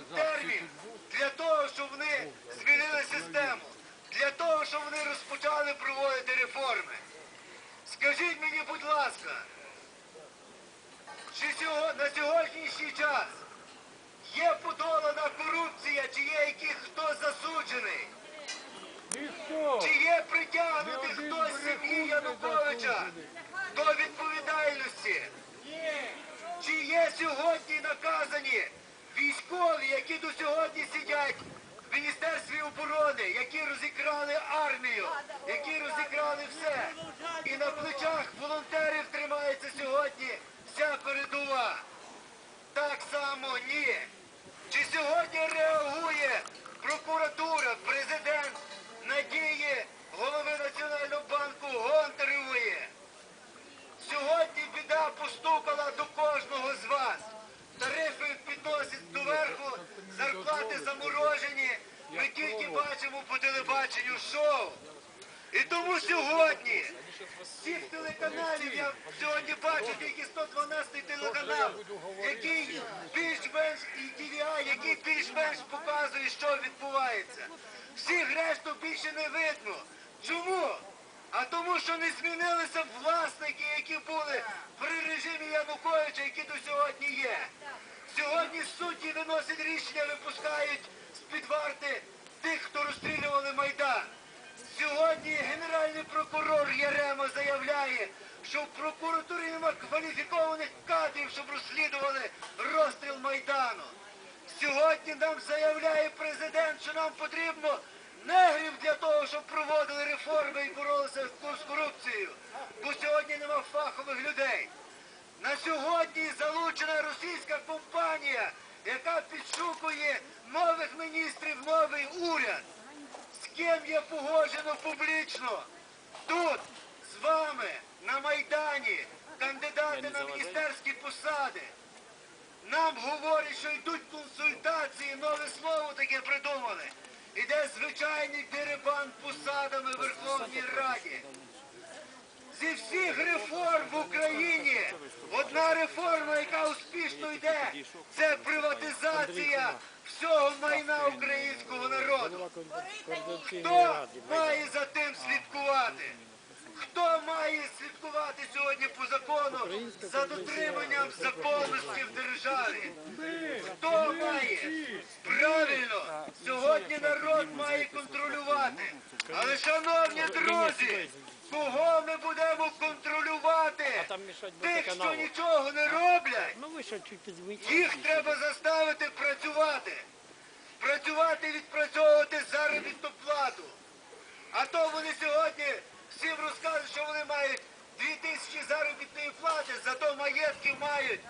термін для того, щоб вони змінили систему, для того, щоб вони розпочали проводити реформи. Скажіть мені, будь ласка, чи на сьогоднішній час є подолана корупція, чи є який хто засуджений? Чи є один хтось з сім'ї Януковича до відповідальності? Чи є сьогодні наказані військові, які до сьогодні сидять в Міністерстві оборони, які розікрали армію, які розікрали все? І на плечах волонтерів тримається заморожені. Ми тільки бачимо по телебаченню шоу. І тому сьогодні цих телеканалів я сьогодні бачу тільки 112 телеканал, який більш-менш і TVI, який більш-менш показує, що відбувається. Всіх решту більше не видно. Чому? А тому, що не змінилися власники, які були при режимі Януковича, які до сьогодні є. Сьогодні судді виносять рішення, випускають з-під варти тих, хто розстрілювали Майдан. Сьогодні генеральний прокурор Ярема заявляє, що в прокуратурі нема кваліфікованих кадрів, щоб розслідували розстріл Майдану. Сьогодні нам заявляє президент, що нам потрібно негрів для того, щоб проводили реформи і боролися з корупцією. Бо сьогодні нема фахових людей. На сьогодні залучена російська компанія, яка підшукує нових міністрів, новий уряд. З ким є погоджено публічно. Тут з вами на Майдані кандидати на міністерські посади. Нам говорять, що йдуть консультації, нове слово таке придумали. Іде звичайний дерибан посадами в Верховній Раді. Зі всіх реформ одна реформа, яка успішно йде, це приватизація всього майна українського народу. Хто має за тим слідкувати? Хто має слідкувати сьогодні по закону за дотриманням законності в державі? Хто має? Правильно, сьогодні народ має контролювати. Але, шановні друзі, кого ми будемо контролювати? Тих, що нічого не роблять. Ну ви що чуть підзвіть? Їх треба заставити працювати. Працювати, відпрацьовувати заробітну плату. А то вони сьогодні всім розказують, що вони мають 2 тисячі заробітної плати, зато маєтки мають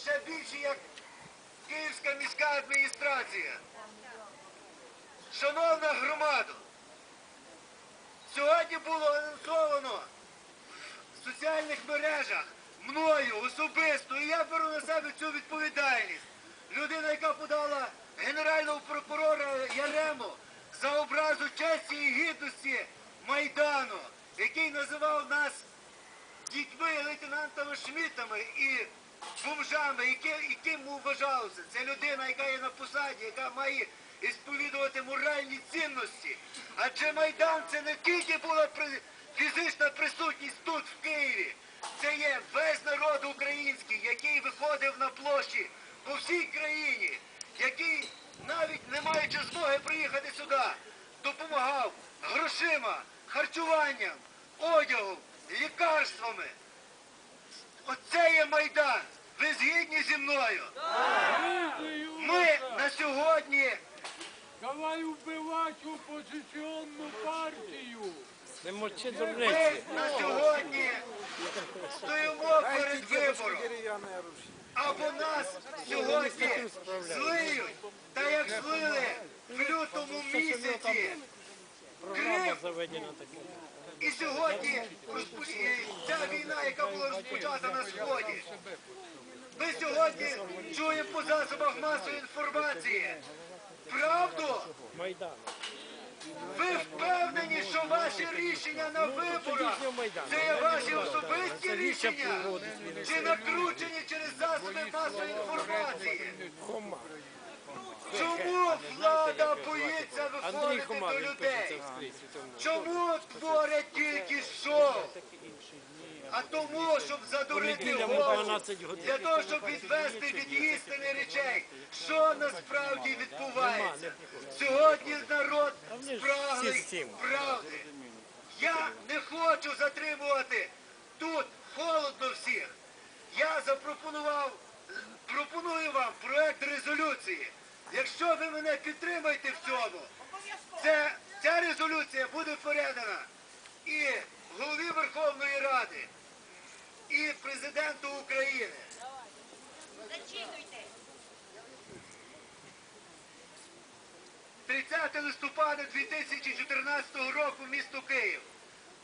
ще більше, як Київська міська адміністрація. Шановна громада, сьогодні було анонсовано в соціальних мережах мною особисто, і я беру на себе цю відповідальність. Людина, яка подала генерального прокурора Ярему за образу честі і гідності Майдану, який називав нас дітьми, лейтенантами Шмітами і бомжами, які- яким ми вважалися. Це людина, яка є на посаді, яка має ісповідувати моральні цінності. Адже Майдан це не тільки була фізична присутність тут, в Києві. Це є весь народ український, який виходив на площі по всій країні, який навіть не маючи змоги приїхати сюди, допомагав грошима, харчуванням, одягом, лікарствами. Оце є Майдан. Ви згідні зі мною? Ми на сьогодні Давай убивати опозиційну партію! Не мовчи Ми на сьогодні стоїмо перед вибором. Або нас сьогодні злиють, та як злили в лютому місяці. Крим і сьогодні ця війна, яка була розпочата на сході. Ми сьогодні чуємо по засобах масової інформації правду Ви впевнені, рішення на виборах це є ваші особисті рішення? Чи накручені через засоби масової інформації? Чому влада боїться виходити до людей? Чому творять тільки шоу? А тому, щоб задурити голову, для того, щоб відвести від істини речей, що насправді відбувається. Сьогодні народ спраглий правди. Я не хочу затримувати тут холодно всіх. Я запропонував, пропоную вам проект резолюції. Якщо ви мене підтримаєте в цьому, це, ця резолюція буде передана і голові Верховної Ради, і президенту України. Зачитуйте. 30 листопада 2014 року місто Київ.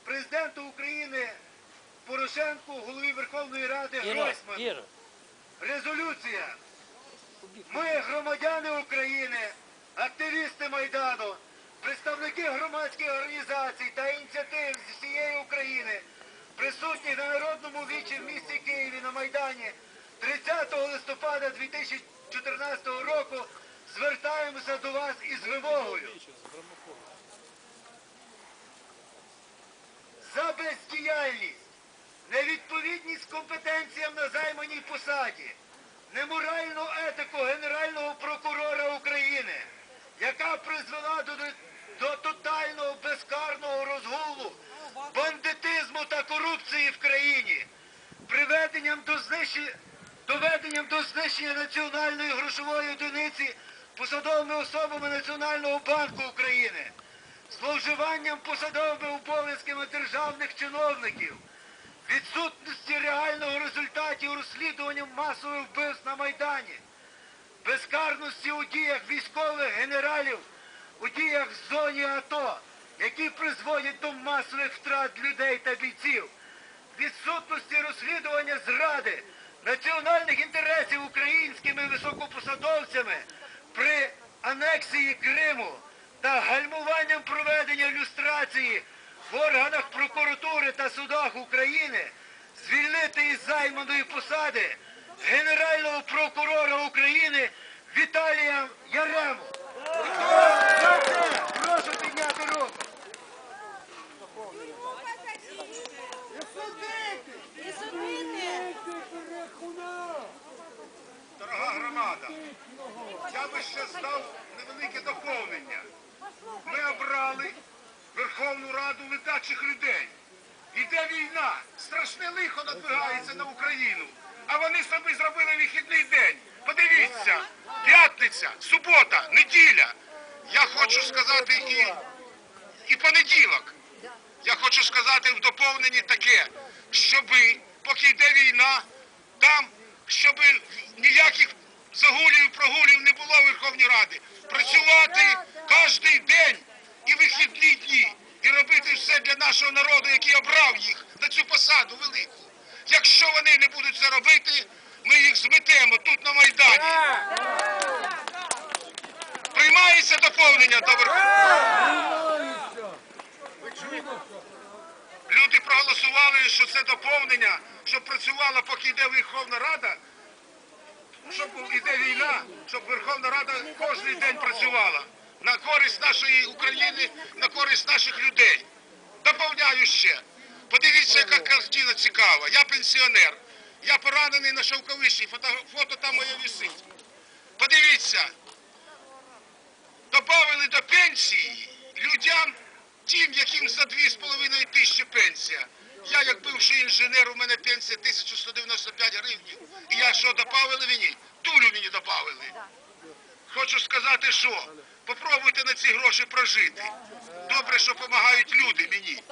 Президенту України Порошенку, голові Верховної Ради Гройсману. Резолюція. Ми, громадяни України, активісти Майдану, представники громадських організацій та ініціатив з всієї України, присутні на народному вічі в місті Києві на Майдані 30 листопада 2014 року звертаємося до вас із вимогою. За бездіяльність, невідповідність компетенціям на займаній посаді, неморальну етику Генерального прокурора України, яка призвела до, до тотального безкарного розгулу, бандитизму та корупції в країні, приведенням до знищення, доведенням до знищення національної грошової одиниці посадовими особами Національного банку України, зловживанням посадовими обов'язками державних чиновників, відсутності реального результатів розслідування масових вбивств на Майдані, безкарності у діях військових генералів, у діях в зоні АТО, які призводять до масових втрат людей та бійців, відсутності розслідування зради національних інтересів українськими високопосадовцями анексії Криму та гальмуванням проведення люстрації в органах прокуратури та судах України звільнити із займаної посади Генерального прокурора України Віталія Ярему. За це прошу підняти руку. І судити. Дорога громада, я би ще здав невелике доповнення. Ми обрали Верховну Раду ледачих людей. Іде війна, страшне лихо надвигається на Україну. А вони собі зробили вихідний день. Подивіться, п'ятниця, субота, неділя. Я хочу сказати і, і понеділок. Я хочу сказати в доповненні таке, щоби, поки йде війна, там, щоб ніяких загулів, прогулів не було в Верховній Раді. Працювати кожен день і вихідні дні. І робити все для нашого народу, який обрав їх на цю посаду велику. Якщо вони не будуть це робити, ми їх зметемо тут на Майдані. Приймається доповнення до Верховної. Люди проголосували, що це доповнення, щоб працювала, поки йде Верховна Рада, щоб йде війна, щоб Верховна Рада кожен день працювала на користь нашої України, на користь наших людей. Доповняю ще. Подивіться, яка картина цікава. Я пенсіонер. Я поранений на шовковищі. Фото, фото там моє висить. Подивіться, добавили до пенсії людям, тим, яким за 2,5 тисячі пенсія. Я, як бивший інженер, у мене пенсія 1195 гривень. І я що, добавили мені? Дулю мені добавили. Хочу сказати, що попробуйте на ці гроші прожити. Добре, що допомагають люди мені.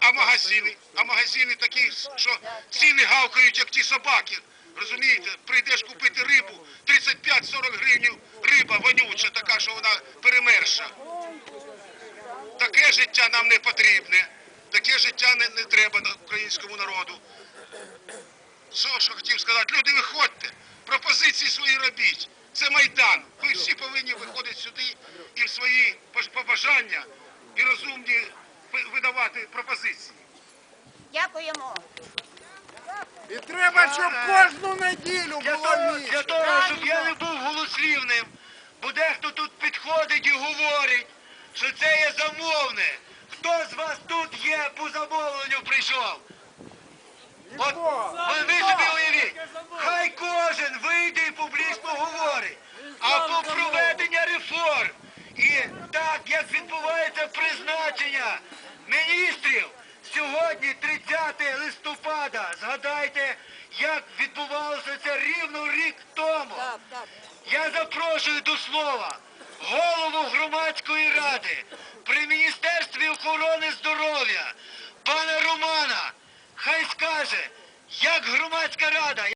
А магазини? А магазини такі, що ціни гавкають, як ті собаки. Розумієте, прийдеш купити рибу, 35-40 гривень риба вонюча, така, що вона перемерша. Таке життя нам не потрібне. Таке життя не, не треба українському народу. Що, що хотів сказати? Люди, виходьте, пропозиції свої робіть. Це Майдан. Ви всі повинні виходити сюди і в свої побажання і розумні видавати пропозиції. Дякуємо. І треба, щоб кожну неділю Для було того, місце. для того, щоб я не був голослівним, бо дехто тут підходить і говорить, що це є замовне. Хто з вас тут є по замовленню прийшов? От ви, ви собі уявіть, хай кожен вийде і публічно говорить. А по проведення реформ і так, як відбувається призначення міністрів, сьогодні 30 листопада, згадайте, як відбувалося це рівно рік тому. Я запрошую до слова голову громадської ради Міністерстві охорони здоров'я, пана Романа. Хай скаже, як громадська рада.